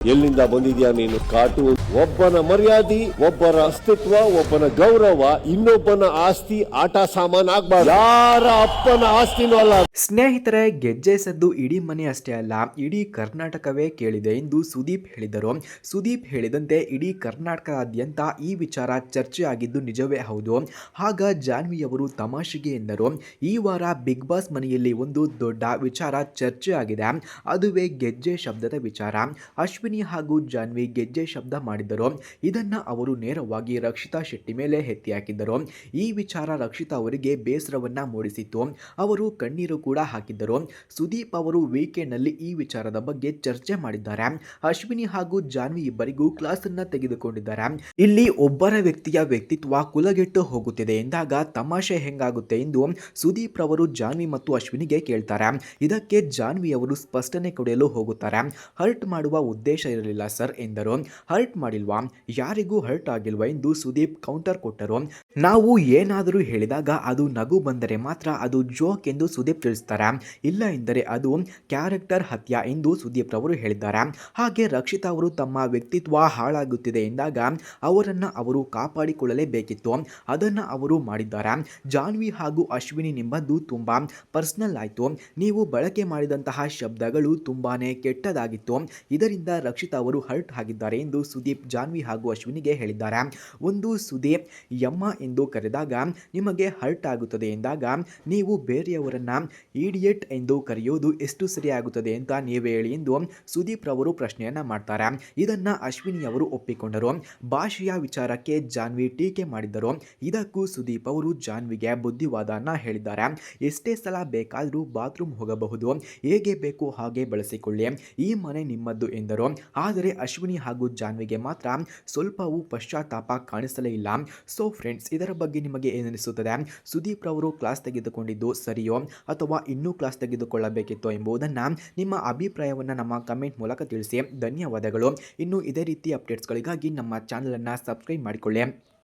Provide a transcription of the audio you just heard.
ಎಲ್ಲಿಂದ ಬಂದಿದ್ಯಾ ನೀನು? ಕಾಟು. ಒಬ್ಬನ ಮರ್ಯಾದೆ, ಒಬ್ಬರ ಅಸ್ತಿತ್ವ, ಒಬ್ಬನ ಗೌರವ, ಇನ್ನೊಬ್ಬನ ಆಸ್ತಿ, ಆಟ ಸಾಮಾನ್ ಆಗ್ಬಾರ್ದು. ಯಾರ ಅಪ್ಪನ ಆಸ್ತಿನೂ ಅಲ್ಲ. ಸ್ನೇಹಿತರೆ, ಗೆಜ್ಜೆ ಸದ್ದು ಇಡೀ ಮನೆ ಅಷ್ಟೇ ಅಲ್ಲ, ಇಡೀ ಕರ್ನಾಟಕವೇ ಕೇಳಿದೆ ಎಂದು ಸುದೀಪ್ ಹೇಳಿದರು. ಸುದೀಪ್ ಹೇಳಿದಂತೆ ಇಡೀ ಕರ್ನಾಟಕದಾದ್ಯಂತ ಈ ವಿಚಾರ ಚರ್ಚೆ ಆಗಿದ್ದು ನಿಜವೇ ಹೌದು. ಆಗ ಜಾನ್ವಿ ಅವರು ತಮಾಷೆಗೆ ಎಂದರು, ಈ ವಾರ ಬಿಗ್ ಬಾಸ್ ಮನೆಯಲ್ಲಿ ಒಂದು ದೊಡ್ಡ ವಿಚಾರ ಚರ್ಚೆ ಆಗಿದೆ ಅದುವೇ ಗೆಜ್ಜೆ ಶಬ್ದದ ವಿಚಾರ. ಅಶ್ವಿನಿ ಹಾಗೂ ಜಾನ್ವಿ ಗೆಜ್ಜೆ ಶಬ್ದ ಮಾಡಿದ್ದರು. ಇದನ್ನ ಅವರು ನೇರವಾಗಿ ರಕ್ಷಿತಾ ಶೆಟ್ಟಿ ಮೇಲೆ ಎತ್ತಿ ಹಾಕಿದ್ದರು. ಈ ವಿಚಾರ ರಕ್ಷಿತಾ ಅವರಿಗೆ ಬೇಸರವನ್ನ ಮೂಡಿಸಿತ್ತು. ಅವರು ಕಣ್ಣೀರು ಕೂಡ ಹಾಕಿದ್ದರು. ಸುದೀಪ್ ಅವರು ವೀಕೆಂಡ್ನಲ್ಲಿ ಈ ವಿಚಾರದ ಬಗ್ಗೆ ಚರ್ಚೆ ಮಾಡಿದ್ದಾರೆ. ಅಶ್ವಿನಿ ಹಾಗೂ ಜಾನ್ವಿ ಇಬ್ಬರಿಗೂ ಕ್ಲಾಸ್ ಅನ್ನ ತೆಗೆದುಕೊಂಡಿದ್ದಾರೆ. ಇಲ್ಲಿ ಒಬ್ಬರ ವ್ಯಕ್ತಿಯ ವ್ಯಕ್ತಿತ್ವ ಕುಲಗೆಟ್ಟು ಹೋಗುತ್ತಿದೆ ಎಂದಾಗ ತಮಾಷೆ ಹೆಂಗಾಗುತ್ತೆ ಎಂದು ಸುದೀಪ್ ರವರು ಜಾನ್ವಿ ಮತ್ತು ಅಶ್ವಿನಿಗೆ ಕೇಳ್ತಾರೆ. ಇದಕ್ಕೆ ಜಾನ್ವಿ ಅವರು ಸ್ಪಷ್ಟನೆ ಕೊಡಲು ಹೋಗುತ್ತಾರೆ. ಹರ್ಟ್ ಮಾಡುವ ಉದ್ದೇಶ ಇರಲಿಲ್ಲ, ಸರ್ ಎಂದರು. ಹರ್ಟ್ ಮಾಡಿಲ್ವಾ? ಯಾರಿಗೂ ಹರ್ಟ್ ಆಗಿಲ್ವಾ ಎಂದು ಸುದೀಪ್ ಕೌಂಟರ್ ಕೊಟ್ಟರು. ನಾವು ಏನಾದರೂ ಹೇಳಿದಾಗ ಅದು ನಗು ಬಂದರೆ ಮಾತ್ರ ಅದು ಜೋಕ್ ಎಂದು ಸುದೀಪ್ ತಿಳಿಸ್ತಾರೆ. ಇಲ್ಲ ಎಂದರೆ ಅದು ಕ್ಯಾರೆಕ್ಟರ್ ಹತ್ಯ ಎಂದು ಸುದೀಪ್ ರವರು ಹೇಳಿದ್ದಾರೆ. ಹಾಗೆ ರಕ್ಷಿತಾ ಅವರು ತಮ್ಮ ವ್ಯಕ್ತಿತ್ವ ಹಾಳಾಗುತ್ತಿದೆ ಎಂದಾಗ ಅವರನ್ನು ಅವರು ಕಾಪಾಡಿಕೊಳ್ಳಲೇಬೇಕಿತ್ತು. ಅದನ್ನು ಅವರು ಮಾಡಿದ್ದಾರೆ. ಜಾನ್ವಿ ಹಾಗೂ ಅಶ್ವಿನಿ ನಿಮ್ಮದು ತುಂಬ ಪರ್ಸನಲ್ ಆಯಿತು. ನೀವು ಬಳಕೆ ಮಾಡಿದಂತಹ ಶಬ್ದಗಳು ತುಂಬಾನೇ ಕೆಟ್ಟದಾಗಿತ್ತು. ಇದರಿಂದ ರಕ್ಷಿತಾ ಅವರು ಹರ್ಟ್ ಆಗಿದ್ದಾರೆ ಎಂದು ಸುದೀಪ್ ಜಾನ್ವಿ ಹಾಗೂ ಅಶ್ವಿನಿಗೆ ಹೇಳಿದ್ದಾರೆ. ಒಂದು ಸುದೀಪ್, ಯಮ್ಮ ಎಂದು ಕರೆದಾಗ ನಿಮಗೆ ಹರ್ಟ್ ಆಗುತ್ತದೆ ಎಂದಾಗ ನೀವು ಬೇರೆಯವರನ್ನು ಇಡಿಯಟ್ ಎಂದು ಕರೆಯೋದು ಎಷ್ಟು ಸರಿಯಾಗುತ್ತದೆ ಅಂತ ನೀವೇ ಹೇಳಿ ಎಂದು ಸುದೀಪ್ ರವರು ಪ್ರಶ್ನೆಯನ್ನು ಮಾಡ್ತಾರೆ. ಇದನ್ನು ಅಶ್ವಿನಿ ಅವರು ಒಪ್ಪಿಕೊಂಡರು. ಭಾಷೆಯ ವಿಚಾರಕ್ಕೆ ಜಾನ್ವಿ ಟೀಕೆ ಮಾಡಿದ್ದರು. ಇದಕ್ಕೂ ಸುದೀಪ್ ಅವರು ಜಾನ್ವಿಗೆ ಬುದ್ಧಿವಾದನ ಹೇಳಿದ್ದಾರೆ. ಎಷ್ಟೇ ಸಲ ಬೇಕಾದರೂ ಬಾತ್ರೂಮ್ ಹೋಗಬಹುದು. ಹೇಗೆ ಬೇಕು ಹಾಗೆ ಬಳಸಿಕೊಳ್ಳಿ. ಈ ಮನೆ ನಿಮ್ಮದ್ದು ಎಂದರು. ಆದರೆ ಅಶ್ವಿನಿ ಹಾಗೂ ಜಾನ್ವಿಗೆ ಮಾತ್ರ ಸ್ವಲ್ಪವೂ ಪಶ್ಚಾತ್ತಾಪ ಕಾಣಿಸಲೇ ಇಲ್ಲ. ಸೊ ಫ್ರೆಂಡ್ಸ್ ಇದರ ಬಗ್ಗೆ ನಿಮಗೆ ಏನೆನಿಸುತ್ತದೆ? ಸುದೀಪ್ ರವರು ಕ್ಲಾಸ್ ತೆಗೆದುಕೊಂಡಿದ್ದು ಸರಿಯೋ? ಅಥವಾ ಇನ್ನೂ ಕ್ಲಾಸ್ ತೆಗೆದುಕೊಳ್ಳಬೇಕಿತ್ತೋ ಎಂಬುದನ್ನು ನಿಮ್ಮ ಅಭಿಪ್ರಾಯವನ್ನು ನಮ್ಮ ಕಮೆಂಟ್ ಮೂಲಕ ತಿಳಿಸಿ. ಧನ್ಯವಾದಗಳು. ಇನ್ನು ಇದೇ ರೀತಿ ಅಪ್ಡೇಟ್ಸ್ಗಳಿಗಾಗಿ ನಮ್ಮ ಚಾನಲನ್ನು ಸಬ್ಸ್ಕ್ರೈಬ್ ಮಾಡಿಕೊಳ್ಳಿ.